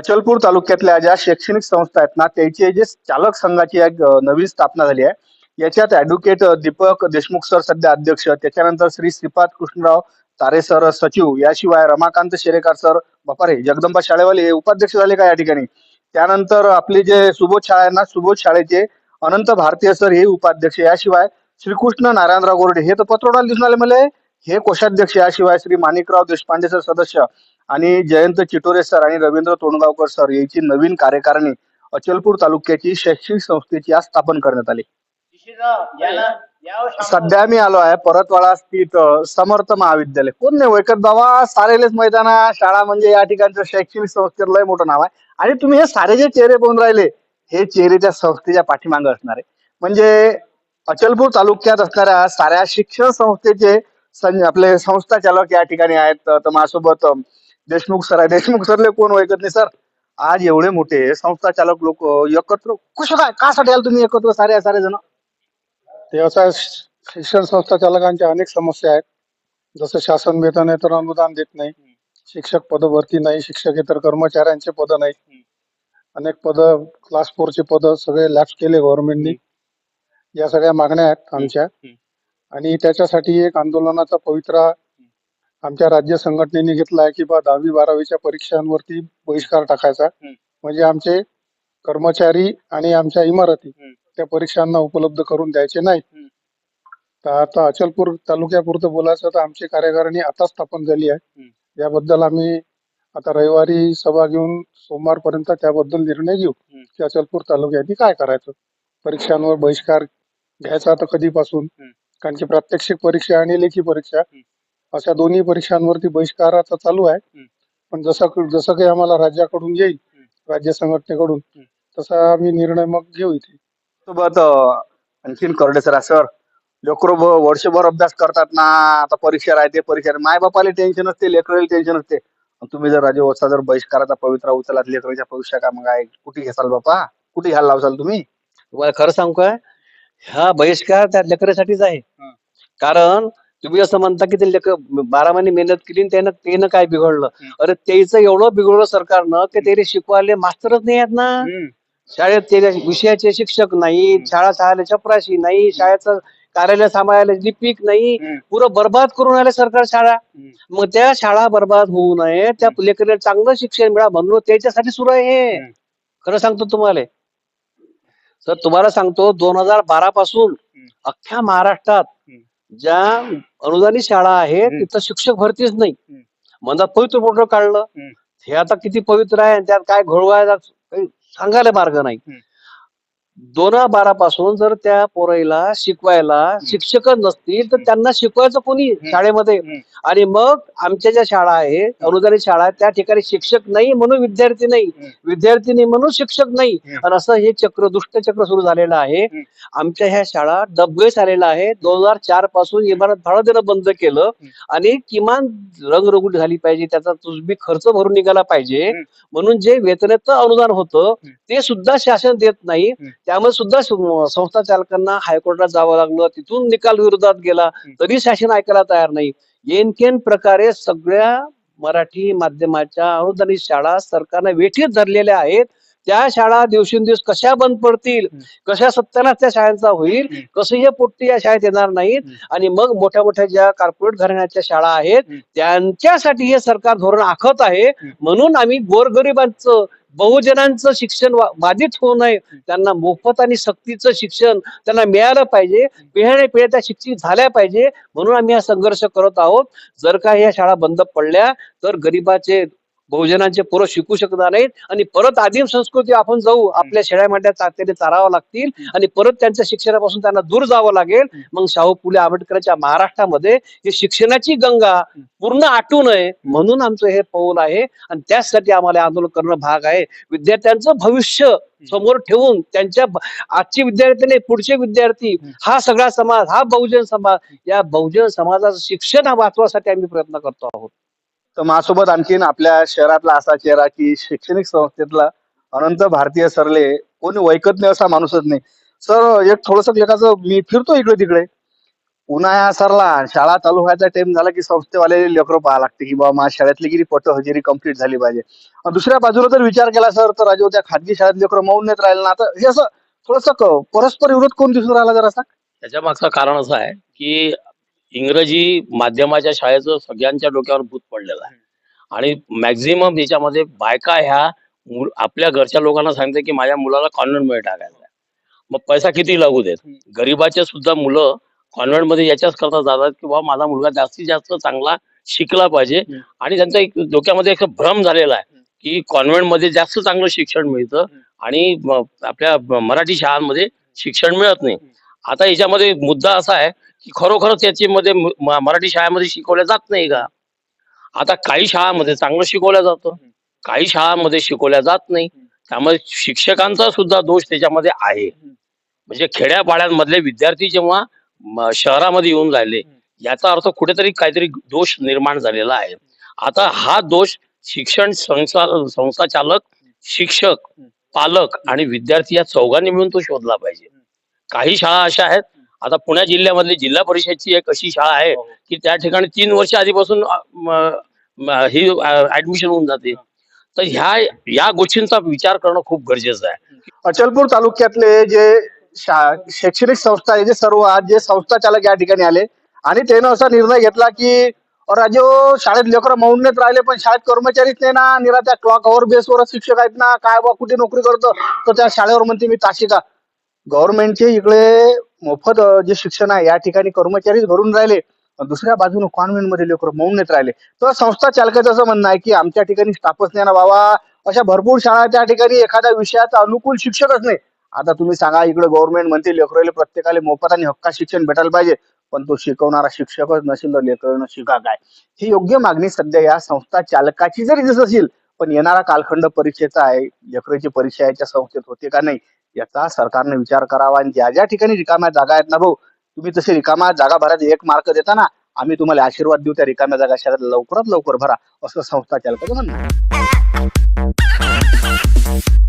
अचलपूर तालुक्यातल्या ज्या शैक्षणिक संस्था आहेत ना त्याची जे चालक संघाची एक नवीन स्थापना झाली आहे. याच्यात ऍडव्होकेट दीपक देशमुख सर सध्या अध्यक्ष त्याच्यानंतर श्री श्रीपाद कृष्णराव तारे सर सचिव याशिवाय रमाकांत शेरेकर सर बपारे जगदंबा शाळेवाले हे उपाध्यक्ष झाले का या ठिकाणी? त्यानंतर आपले जे सुबोध शाळा आहे ना सुबोध शाळेचे अनंत भारतीय सर हे उपाध्यक्ष याशिवाय श्रीकृष्ण नारायणराव गोरडे हे तर पत्रोडाला दिसून आले मला. हे कोषाध्यक्ष याशिवाय श्री माणिकराव देशपांडे सर सदस्य आणि जयंत चिटोरे सर आणि रवींद्र तोंडगावकर सर यांची नवीन कार्यकारिणी अचलपूर तालुक्याची शैक्षणिक संस्थेची आज स्थापन करण्यात आली. सध्या मी आलो आहे परतवाडा स्थित समर्थ महाविद्यालय. कोण नाही ओळखत बाबा सारेलेच मैदाना शाळा म्हणजे या ठिकाणचं शैक्षणिक संस्थेचं लय मोठं नाव आहे. आणि तुम्ही हे सारे जे चेहरे पाहून राहिले हे चेहरे त्या संस्थेच्या पाठीमागे असणार. आहे म्हणजे अचलपूर तालुक्यात असणाऱ्या साऱ्या शिक्षण संस्थेचे आपले संस्था चालक या ठिकाणी आहेत. तर माझ्यासोबत देशमुख सर आहे देशमुख सरले कोण ओळखत नाही सर? आज एवढे मोठे संस्था चालक लोक एकत्र कशा काय? कासाठी आल तुम्ही एकत्र सारे सारे जण? व्यवसाय शिक्षण संस्था चालकांच्या अनेक समस्या आहेत. जसं शासन वेतन तर अनुदान देत नाही. शिक्षक पद भरती नाही शिक्षकेतर कर्मचाऱ्यांचे पद नाही. अनेक पद क्लास फोरचे पद सगळे लॅप्स केले गव्हर्नमेंटनी या सगळ्या मागण्या आहेत आमच्या. आणि त्याच्यासाठी एक आंदोलनाचा पवित्रा आमच्या राज्य संघटनेने घेतला आहे की बा दहावी बारावीच्या परीक्षांवरती बहिष्कार टाकायचा. म्हणजे आमचे कर्मचारी आणि आमच्या इमारती त्या परीक्षांना उपलब्ध करून द्यायचे नाहीत तर आता अचलपूर तालुक्यापुरतं बोलायचं तर आमची कार्यकारिणी आता स्थापन झाली आहे. याबद्दल आम्ही आता रविवारी सभा घेऊन सोमवारपर्यंत त्याबद्दल निर्णय घेऊ की अचलपूर तालुक्याने काय करायचं. परीक्षांवर बहिष्कार घ्यायचा तर कधीपासून? कारण की प्रात्यक्षिक परीक्षा आणि लेखी परीक्षा अशा दोन्ही परीक्षांवरती बहिष्काराचा चालू आहे. पण जसं जसं काही आम्हाला राज्याकडून येईल राज्य संघटनेकडून तसा आम्ही निर्णय मग घेऊ इथे. सोबत अ, आणखीन करडे सर सर लेकरं वर्षभर अभ्यास करतात ना आता परीक्षा राहते परीक्षा माय बापाला टेन्शन असते लेकराला टेन्शन असते तुम्ही जर राजोत्सव जर बहिष्काराचा पवित्रा उचलात लेकराच्या भविष्या का मग कुठे घेसाल बापा? कुठे घ्यायला लावसाल तुम्ही? तुम्हाला खरं सांगू काय हा बहिष्कार त्या लेकरासाठीच आहे. कारण तुम्ही असं म्हणता की ते लेकर बारा महिने मेहनत केली त्यानं त्यानं काय बिघडलं. अरे त्याचं एवढं बिघडलं सरकारनं की त्याला शिकवायला मास्टरच नाही आहेत ना शाळेत ते विषयाचे शिक्षक नाही. शाळा चालायला चपराशी नाही शाळेचं कार्यालय सांभाळायला लिपिक नाही. पुरं बर्बाद करून आले सरकार शाळा. मग त्या शाळा बर्बाद होऊ नये त्या लेकराला चांगलं शिक्षण मिळा म्हणून त्याच्यासाठी सुरू आहे हं. खरं सांगतो तुम्हाला सर तुम्हाला सांगतो दोन हजार बारा पासून. अख्ख्या महाराष्ट्रात. ज्या अनुदानित शाळा आहेत. तिथं शिक्षक भरतीच नाही. मनात पवित्र फोटो काढलं हं. आता किती पवित्र आहे आणि त्यात काय घोळवायला काही सांगायला मार्ग नाही. दोन बारा पासून जर त्या पोराईला शिकवायला शिक्षक नसतील तर. त्यांना शिकवायचं कोणी. शाळेमध्ये. आणि मग आमच्या ज्या शाळा आहेत अनुदानित शाळा त्या ठिकाणी शिक्षक नाही म्हणून विद्यार्थी नाही. विद्यार्थी नाही म्हणून शिक्षक नाही. आणि असं हे चक्र दुष्ट चक्र सुरू झालेलं आहे. आमच्या ह्या शाळा डबगेस आलेला आहे दोन हजार चारपासून इमारत भाडं देणं बंद केलं. आणि किमान रंगरंगोटी झाली पाहिजे त्याचा तुझबी खर्च भरून निघाला पाहिजे. म्हणून जे वेतनाचं अनुदान होतं. ते सुद्धा शासन देत नाही. त्यामुळे सुद्धा संस्था चालकांना हायकोर्टात जावं लागलं तिथून निकाल विरोधात गेला. तरी शासन ऐकायला तयार नाही येनकेन प्रकारे सगळ्या मराठी माध्यमाच्या अनुदानित शाळा सरकारने वेठीत धरलेल्या आहेत त्या शाळा दिवसेंदिवस कशा बंद पडतील. कशा सत्यानाश त्या शाळांचा होईल. कसं हे पोट्टी या शाळेत येणार नाहीत. आणि मग मोठ्या मोठ्या ज्या कॉर्पोरेट घराण्याच्या शाळा आहेत. त्यांच्यासाठी हे सरकार धोरण आखत आहे. म्हणून आम्ही गोरगरिबांचं बहुजनांचं शिक्षण वा- बाधित होऊ नये. त्यांना मोफत आणि सक्तीचं शिक्षण त्यांना मिळालं पाहिजे. पिढ्याने पिढ्या त्या शिक्षित झाल्या पाहिजे. म्हणून आम्ही हा संघर्ष करत आहोत. जर का या शाळा बंद पडल्या तर गरिबाचे बहुजनांचे पोरं शिकू शकणार नाहीत आणि परत आदिम संस्कृती आपण जाऊ आपल्या शेळ्या मांड्या चाकरीने चारावं लागतील आणि परत त्यांच्या शिक्षणापासून त्यांना दूर जावं लागेल. मग शाहू फुले आंबेडकरांच्या महाराष्ट्रामध्ये ही शिक्षणाची गंगा पूर्ण आटू नये म्हणून आमचं हे पाऊल आहे आणि त्याचसाठी आम्हाला आंदोलन करणं भाग आहे. विद्यार्थ्यांचं भविष्य समोर ठेवून त्यांच्या आजचे विद्यार्थी नाही पुढचे विद्यार्थी हा सगळा समाज हा बहुजन समाज या बहुजन समाजाचं शिक्षण हा वाचवासाठी आम्ही प्रयत्न करतो आहोत. तर माझ्यासोबत आणखीन आपल्या शहरातला असा चेहरा की शैक्षणिक संस्थेतला अनंत भारतीय सरले कोणी वैकत नाही असा माणूसच नाही. सर एक थोडस एकाच मी फिरतो इकडे तिकडे. उन्हाळा सरला शाळा चालू व्हायचा टाइम झाला की संस्थेवाले लेकरं पाहा लागते की बाबा माझ्या शाळेतली किती पट हजेरी कंप्लीट झाली पाहिजे. दुसऱ्या बाजूला जर विचार केला सर तर राजू त्या खाजगी शाळेत लेकरं मौन नेत राहिले ना आता हे असं थोडस परस्पर विरोध कोण दिसून राहिला जर असा त्याच्या मागचं कारण असं आहे की इंग्रजी माध्यमाच्या शाळेचं सगळ्यांच्या डोक्यावर भूत पडलेलं आहे. आणि मॅक्झिमम याच्यामध्ये बायका ह्या आपल्या घरच्या लोकांना सांगते की माझ्या मुलाला कॉन्व्हेंटमध्ये टाकायचं आहे. मग पैसा किती लागू देत? गरीबाचे सुद्धा मुलं कॉन्व्हेंटमध्ये याच्याच करता जातात की बाबा माझा मुलगा जास्तीत जास्त चांगला शिकला पाहिजे. आणि त्यांचा एक डोक्यामध्ये एक भ्रम झालेला आहे की कॉन्व्हेंटमध्ये जास्त चांगलं शिक्षण मिळतं आणि आपल्या मराठी शाळांमध्ये शिक्षण मिळत नाही. आता याच्यामध्ये मुद्दा असा आहे खरोखर त्याच्यामध्ये मु- म- मराठी शाळेमध्ये शिकवल्या जात नाही का? आता काही शाळांमध्ये चांगलं शिकवलं जातं. काही शाळांमध्ये शिकवल्या जात नाही. त्यामुळे शिक्षकांचा सुद्धा दोष त्याच्यामध्ये आहे. म्हणजे खेड्यापाड्यांमधले विद्यार्थी जेव्हा शहरामध्ये येऊन राहिले याचा अर्थ कुठेतरी काहीतरी दोष निर्माण झालेला आहे. आता हा दोष शिक्षण संस्था संस्था चालक शिक्षक पालक आणि विद्यार्थी या चौघांनी मिळून तो शोधला पाहिजे. काही शाळा अशा आहेत आता पुणे जिल्ह्यामधली जिल्हा परिषदची एक अशी शाळा आहे की त्या ठिकाणी तीन वर्ष आधीपासून ही ऍडमिशन होऊन जाते. तर ह्या या गोष्टींचा विचार करणं खूप गरजेचं आहे. अचलपूर तालुक्यातले जे शा- शैक्षणिक संस्था आहे जे सर्व आज जे संस्था चालक या ठिकाणी आले आणि त्यानं असा निर्णय घेतला की राजो शाळेत लेकरं मौन नेत राहिले पण शाळेत कर्मचारीच नाही ना निरा त्या क्लॉक अवर बेसवर शिक्षक आहेत ना काय बा कुठे नोकरी करतो? तर त्या शाळेवर म्हणते मी ताशिका. गव्हर्नमेंटचे इकडे मोफत जे शिक्षण आहे या ठिकाणी कर्मचारीच भरून राहिले. दुसऱ्या बाजूने कॉन्व्हेंटमध्ये लेकर मौन नेत राहिले. तर संस्था चालकाचं असं म्हणणं आहे की आमच्या ठिकाणी स्टाफच नाही ना बाबा. अशा भरपूर शाळा त्या ठिकाणी एखाद्या विषयाचा अनुकूल शिक्षकच नाही. आता तुम्ही सांगा इकडे गव्हर्नमेंट म्हणते लेकराले प्रत्येकाला मोफत आणि हक्का शिक्षण भेटायला पाहिजे. पण तो शिकवणारा शिक्षकच नसेल तर लेकरं शिका काय ही योग्य मागणी सध्या या संस्था चालकाची जरी दिसत असेल पण येणारा कालखंड परीक्षेचा आहे. लेकराची परीक्षा याच्या संस्थेत होते का नाही याचा सरकारने विचार करावा आणि ज्या ज्या ठिकाणी रिकाम्या जागा आहेत ना भाऊ तुम्ही तसे रिकाम्या जागा भरायला एक मार्क देता ना आम्ही तुम्हाला आशीर्वाद देऊ त्या रिकाम्या जागा शहरात लवकरात लवकर भरा असं संस्था चालकाचं म्हणणं?